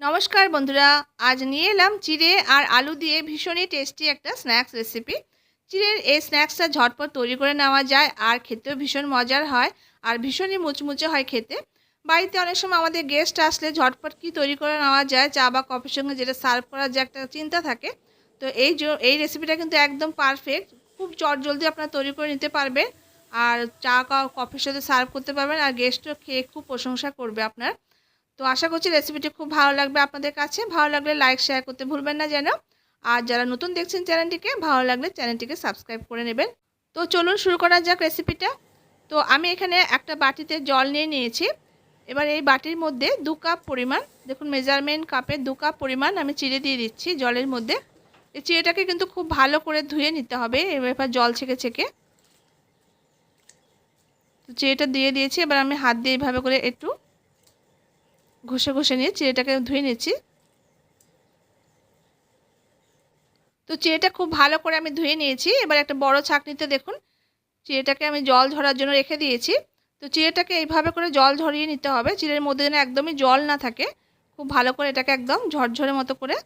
নমস্কার বন্ধুরা, আজ নিয়ে এলাম চিড়ে আর আলু দিয়ে ভীষণই টেস্টি একটা স্ন্যাক্স রেসিপি চিড়ের এই স্ন্যাক্সটা ঝটপট তৈরি করে নেওয়া যায় আর খেতেও ভীষণ মজার হয় আর ভীষণই মুচমুচে হয় খেতে। বাড়িতে অনেক সময় আমাদের গেস্ট আসলে ঝটপট কি তৈরি করে নেওয়া যায়, চা বা কফির সঙ্গে যেটা সার্ভ করার যে একটা চিন্তা থাকে, তো এই এই রেসিপিটা কিন্তু একদম পারফেক্ট খুব চট জলদি আপনারা তৈরি করে নিতে পারবেন আর চা কফির সাথে সার্ভ করতে পারবেন আর গেস্টও খেয়ে খুব প্রশংসা করবে আপনার। তো আশা করছি রেসিপিটি খুব ভালো লাগবে আপনাদের কাছে। ভালো লাগলে লাইক শেয়ার করতে ভুলবেন না যেন। আর যারা নতুন দেখছেন চ্যানেলটিকে, ভালো লাগলে চ্যানেলটিকে সাবস্ক্রাইব করে নেবেন। তো চলুন শুরু করা যাক রেসিপিটা তো আমি এখানে একটা বাটিতে জল নিয়ে নিয়েছি। এবার এই বাটির মধ্যে দু কাপ পরিমাণ, দেখুন মেজারমেন্ট কাপের দু কাপ পরিমাণ আমি চিড়ে দিয়ে দিচ্ছি জলের মধ্যে। এই চিড়েটাকে কিন্তু খুব ভালো করে ধুয়ে নিতে হবে, এবার জল ছেঁকে ছেঁকে। তো চিড়েটা দিয়ে দিয়েছি, এবার আমি হাত দিয়ে এইভাবে করে একটু ঘষে ঘষে নিয়ে চিড়েটাকে ধুয়ে নিচ্ছি তো চিড়েটা খুব ভালো করে আমি ধুয়ে নিয়েছি। এবার একটা বড় ছাঁকনিতে দেখুন চিড়েটাকে আমি জল ঝরার জন্য রেখে দিয়েছি। তো চিড়েটাকে এইভাবে করে জল ঝরিয়ে নিতে হবে চিড়ের মধ্যে যেন একদমই জল না থাকে। খুব ভালো করে এটাকে একদম ঝরঝরে মতো করে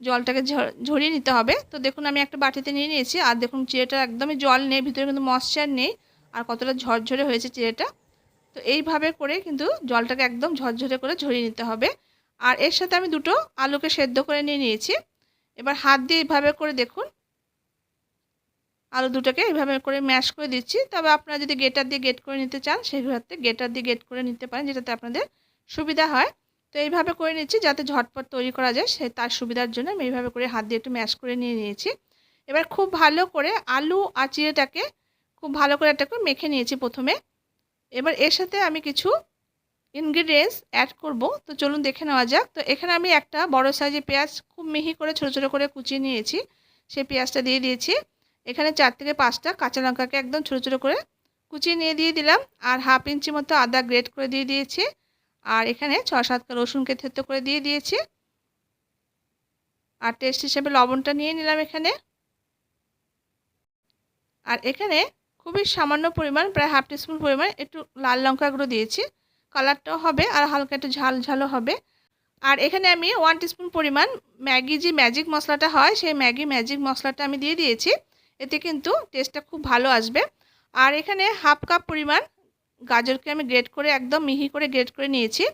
জলটাকে ঝরিয়ে নিতে হবে। তো দেখুন, আমি একটা বাটিতে নিয়ে নিয়েছি, আর দেখুন চিড়েটা একদমই জল নেই, ভিতরে কিন্তু ময়শ্চার নেই। আর কতটা ঝরঝরে হয়েছে চিড়েটা তো এইভাবে করে কিন্তু জলটাকে একদম ঝরঝরে করে ঝরিয়ে নিতে হবে। আর এর সাথে আমি দুটো আলুকে সেদ্ধ করে নিয়ে নিয়েছি। এবার হাত দিয়ে এইভাবে করে দেখুন। আলু দুটোকে এইভাবে করে ম্যাশ করে দিচ্ছি। তবে আপনারা যদি গেটার দিয়ে গেট করে নিতে চান সেগুলোতে গেটার দিয়ে গেট করে নিতে পারেন, যেটাতে আপনাদের সুবিধা হয়। তো এইভাবে করে নিচ্ছি যাতে ঝটপট তৈরি করা যায়, সে তার সুবিধার জন্য আমি এইভাবে করে হাত দিয়ে একটু ম্যাশ করে নিয়ে নিয়েছি। এবার খুব ভালো করে আলু আর চিড়েটাকে খুব ভালো করে এটাকে মেখে নিয়েছি প্রথমে। এবার এর সাথে আমি কিছু ইনগ্রিডিয়েন্টস অ্যাড করব। তো চলুন দেখে নেওয়া যাক। তো এখানে আমি একটা বড় সাইজের পেঁয়াজ খুব মিহি করে, ছোটো ছোটো করে কুচিয়ে নিয়েছি। সেই পেঁয়াজটা দিয়ে দিয়েছি। এখানে চার থেকে পাঁচটা কাঁচা লঙ্কাকে একদম ছোটো ছোটো করে কুচিয়ে নিয়ে দিয়ে দিলাম। আর হাফ ইঞ্চি মতো আদা গ্রেট করে দিয়ে দিয়েছি। আর এখানে ছ সাতটা রসুনকে থেতো করে দিয়ে দিয়েছি। আর টেস্ট হিসেবে লবণটা নিয়ে নিলাম এখানে। আর এখানে খুবই সামান্য পরিমাণ, প্রায় হাফ টিস্পুন পরিমাণ একটু লাল লঙ্কা গুঁড়ো দিয়েছি। কালারটাও হবে আর হালকা একটু ঝাল ঝালও হবে। আর এখানে আমি ওয়ান টিস্পুন পরিমাণ ম্যাগি, যে ম্যাজিক মশলাটা হয়, সেই ম্যাগি ম্যাজিক মশলাটা আমি দিয়ে দিয়েছি। এতে কিন্তু টেস্টটা খুব ভালো আসবে। আর এখানে হাফ কাপ পরিমাণ গাজরকে আমি গ্রেট করে, একদম মিহি করে গ্রেট করে নিয়েছি।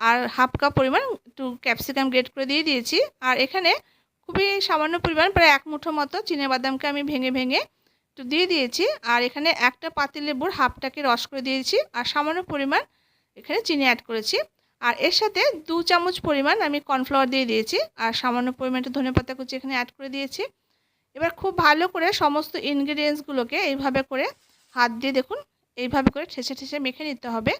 আর হাফ কাপ পরিমাণ একটু ক্যাপসিকাম গ্রেট করে দিয়ে দিয়েছি। আর এখানে খুবই সামান্য পরিমাণ, প্রায় এক মুঠো মতো বাদামকে আমি ভেঙে ভেঙে একটু দিয়ে দিয়েছি। আর এখানে একটা পাতি লেবুর হাফটাকে রস করে দিয়েছি। আর সামান্য পরিমাণ এখানে চিনি অ্যাড করেছি। আর এর সাথে দু চামচ পরিমাণ আমি কর্নফ্লাওয়ার দিয়ে দিয়েছি। আর সামান্য পরিমাণটা ধনে পাতা কুচি এখানে অ্যাড করে দিয়েছি। এবার খুব ভালো করে সমস্ত ইনগ্রিডিয়েন্টসগুলোকে এইভাবে করে হাত দিয়ে দেখুন, এইভাবে করে ঠেসে ঠেসে মেখে নিতে হবে।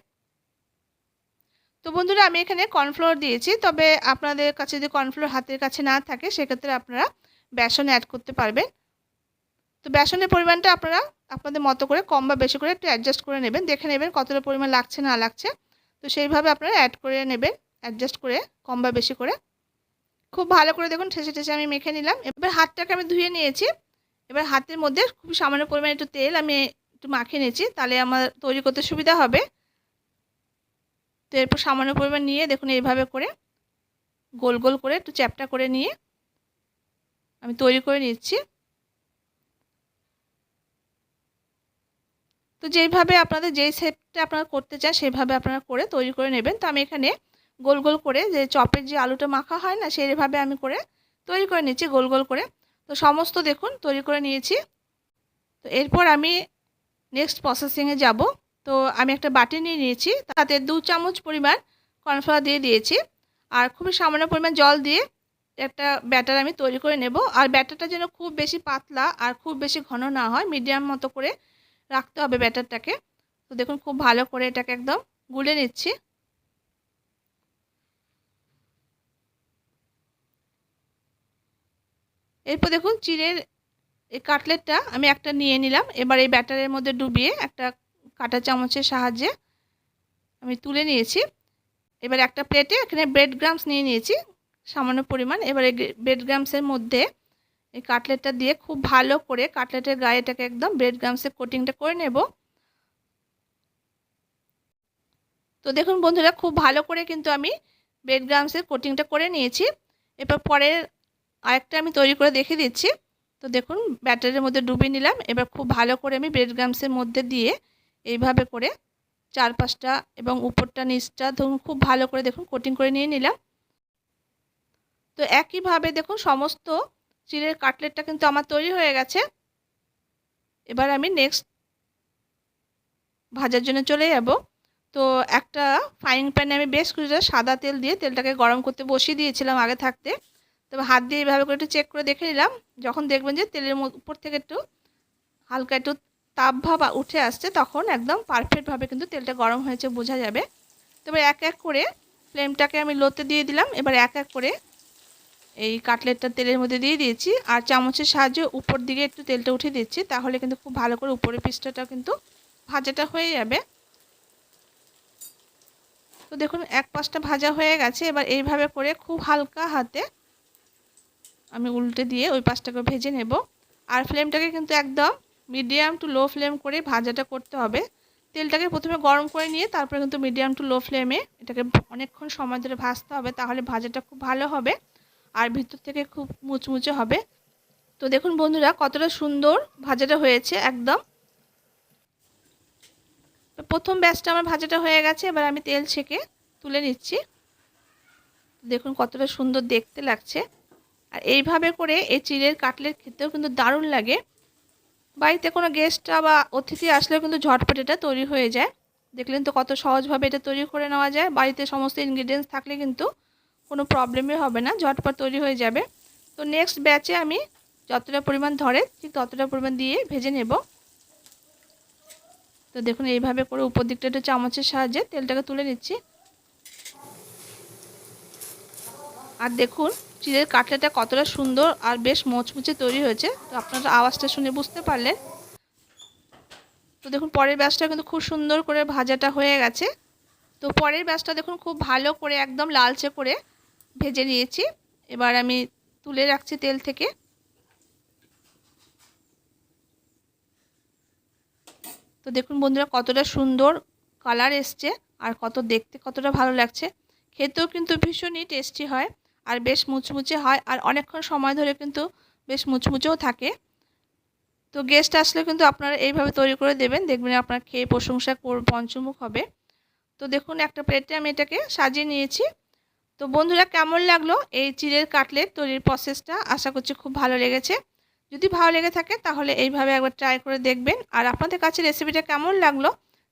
তো বন্ধুরা, আমি এখানে কর্নফ্লাওয়ার দিয়েছি। তবে আপনাদের কাছে যদি কর্নফ্লাওয়ার হাতের কাছে না থাকে, সেক্ষেত্রে আপনারা বেসন অ্যাড করতে পারবেন। তো বেসনের পরিমাণটা আপনারা আপনাদের মতো করে কম বা বেশি করে একটু অ্যাডজাস্ট করে নেবেন। দেখে নেবেন কতটা পরিমাণ লাগছে, না লাগছে। তো সেইভাবে আপনারা অ্যাড করে নেবেন অ্যাডজাস্ট করে কম বা বেশি করে। খুব ভালো করে দেখুন, ঠেসে ঠেসে আমি মেখে নিলাম। এবার হাতটাকে আমি ধুয়ে নিয়েছি। এবার হাতের মধ্যে খুব সামান্য পরিমাণে একটু তেল আমি একটু মাখিয়ে নিয়েছি, তাহলে আমার তৈরি করতে সুবিধা হবে। তো এরপর সামান্য পরিমাণ নিয়ে দেখুন এইভাবে করে গোল গোল করে একটু চ্যাপটা করে নিয়ে আমি তৈরি করে নিচ্ছি। তো যেইভাবে আপনাদের যেই শেপটা আপনারা করতে চান, সেভাবে আপনারা করে তৈরি করে নেবেন। তো আমি এখানে গোল গোল করে যে চপের যে আলুটা মাখা হয় না, সেইভাবে আমি করে তৈরি করে নিয়েছি গোল গোল করে। তো সমস্ত দেখুন, তৈরি করে নিয়েছি। তো এরপর আমি নেক্সট প্রসেসিংয়ে যাব। তো আমি একটা বাটি নিয়ে নিয়েছি, তাতে দু চামচ পরিমাণ কর্নফ্লাওয়ার দিয়ে দিয়েছি। আর খুবই সামান্য পরিমাণ জল দিয়ে একটা ব্যাটার আমি তৈরি করে নেব। আর ব্যাটারটা যেন খুব বেশি পাতলা আর খুব বেশি ঘন না হয়, মিডিয়াম মতো করে রাখতে হবে ব্যাটারটাকে। তো দেখুন খুব ভালো করে এটাকে একদম গুলে নিচ্ছি। এরপর দেখুন চিড়ের এই কাটলেটটা আমি একটা নিয়ে নিলাম। এবার এই ব্যাটারের মধ্যে ডুবিয়ে একটা কাটা চামচের সাহায্যে আমি তুলে নিয়েছি। এবার একটা প্লেটে এখানে ব্রেড গ্রামস নিয়ে নিয়েছি, সামান্য পরিমাণ। এবার এই ব্রেড গ্রামসের মধ্যে এই কাটলেটটা দিয়ে খুব ভালো করে কাটলেটের গায়েটাকে একদম ব্রেড গ্রামসের কোটিংটা করে নেব। তো দেখুন বন্ধুরা, খুব ভালো করে কিন্তু আমি ব্রেড গ্রামসের কোটিংটা করে নিয়েছি। এবার পরের আরেকটা আমি তৈরি করে দেখিয়ে দিচ্ছি। তো দেখুন ব্যাটারের মধ্যে ডুবিয়ে নিলাম। এবার খুব ভালো করে আমি ব্রেড গ্রামসের মধ্যে দিয়ে এইভাবে করে চারপাশটা এবং উপরটা নিচটা ধরুন, খুব ভালো করে দেখুন কোটিং করে নিয়ে নিলাম। তো একইভাবে দেখুন, সমস্ত চিড়ের কাটলেটটা কিন্তু আমার তৈরি হয়ে গেছে। এবার আমি নেক্সট ভাজার জন্য চলে যাব। তো একটা ফ্রাইং প্যানে আমি বেশ কিছুটা সাদা তেল দিয়ে তেলটাকে গরম করতে বসিয়ে দিয়েছিলাম আগে থাকতে। তবে হাত দিয়ে এইভাবে করে একটু চেক করে দেখে নিলাম। যখন দেখবেন যে তেলের উপর থেকে একটু হালকা একটু তাপ ভাব উঠে আসছে, তখন একদম পারফেক্টভাবে কিন্তু তেলটা গরম হয়েছে, বোঝা যাবে। তবে এক এক করে ফ্লেমটাকে আমি লোতে দিয়ে দিলাম। এবার এক এক করে এই কাটলেটটা তেলের মধ্যে দিয়ে দিয়েছি আর চামচের সাহায্যে উপর দিকে একটু তেলটা উঠে দিচ্ছি, তাহলে কিন্তু খুব ভালো করে উপরের পিসটা কিন্তু ভাজাটা হয়ে যাবে। তো দেখুন, এক পাশটা ভাজা হয়ে গেছে, এবার এইভাবে করে খুব হালকা হাতে আমি উল্টে দিয়ে ওই পাশটাকে ভেজে নেব। আর ফ্লেমটাকে কিন্তু একদম মিডিয়াম টু লো ফ্লেম করে ভাজাটা করতে হবে। তেলটাকে প্রথমে গরম করে নিয়ে তারপরে কিন্তু মিডিয়াম টু লো ফ্লেমে এটাকে অনেকক্ষণ সময় ধরে ভাজতে হবে, তাহলে ভাজাটা খুব ভালো হবে। আর ভিতর থেকে খুব মুচমুচে হবে। তো দেখুন বন্ধুরা, কতটা সুন্দর ভাজাটা হয়েছে একদম। প্রথম ব্যাচটা আমার ভাজাটা হয়ে গেছে, এবার আমি তেল ছেঁকে তুলে নিচ্ছি। দেখুন কতটা সুন্দর দেখতে লাগছে। আর এইভাবে করে এই চিড়ের কাটলেট খেতেও কিন্তু দারুণ লাগে। বাড়িতে কোনো গেস্টরা বা অতিথি আসলেও কিন্তু ঝটপট এটা তৈরি হয়ে যায়। দেখলেন তো কত সহজভাবে এটা তৈরি করে নেওয়া যায়। বাড়িতে সমস্ত ইনগ্রিডিয়েন্টস থাকলে কিন্তু কোনো প্রবলেমই হবে না, ঝটপট তৈরি হয়ে যাবে। তো নেক্সট ব্যাচে আমি যতটা পরিমাণ ধরে, ঠিক ততটা পরিমাণ দিয়ে ভেজে নেব। তো দেখুন, এইভাবে করে উপর দিকটা একটু চামচের সাহায্যে তেলটাকে তুলে নিচ্ছি। আর দেখুন, চিড়ের কাটলেটা কতটা সুন্দর আর বেশ মোচমুচে তৈরি হয়েছে। তো আপনারা আওয়াজটা শুনে বুঝতে পারলেন তো দেখুন, পরের ব্যাসটা কিন্তু খুব সুন্দর করে ভাজাটা হয়ে গেছে। তো পরের ব্যাসটা দেখুন, খুব ভালো করে একদম লালচে করে ভেজে নিয়েছি। এবার আমি তুলে রাখছি তেল থেকে। তো দেখুন বন্ধুরা, কতটা সুন্দর কালার এসছে আর কত দেখতে কতটা ভালো লাগছে। খেতেও কিন্তু ভীষণই টেস্টি হয় আর বেশ মুচমুচে হয় আর অনেকক্ষণ সময় ধরে কিন্তু বেশ মুচমুচেও থাকে। তো গেস্ট আসলে কিন্তু আপনারা এইভাবে তৈরি করে দেবেন, দেখবেন আপনার খেয়ে প্রশংসা পঞ্চমুখ হবে। তো দেখুন, একটা প্লেটে আমি এটাকে সাজিয়ে নিয়েছি। তো বন্ধুরা কেমন লাগল এই চিড়ের কাটলেট তৈরির প্রসেসটা আশা করছি খুব ভালো লেগেছে। যদি ভালো লেগে থাকে তাহলে এইভাবে একবার ট্রাই করে দেখবেন। আর আপনাদের কাছে রেসিপিটা কেমন লাগল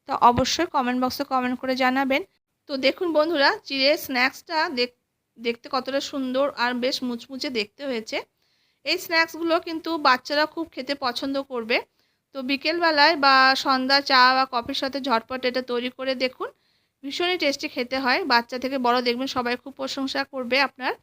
তো অবশ্যই কমেন্ট বক্সে কমেন্ট করে জানাবেন। তো দেখুন বন্ধুরা, চিড়ের স্ন্যাক্সটা দেখতে কতটা সুন্দর আর বেশ মুচমুচে দেখতে হয়েছে। এই স্ন্যাক্সগুলো কিন্তু বাচ্চারা খুব খেতে পছন্দ করবে। তো বিকেলবেলায় বা সন্ধ্যা চা বা কফির সাথে ঝটপট এটা তৈরি করে দেখুন। ভীষণই টেস্টি খেতে হয়। বাচ্চা থেকে বড় দেখবেন সবাই খুব প্রশংসা করবে আপনার।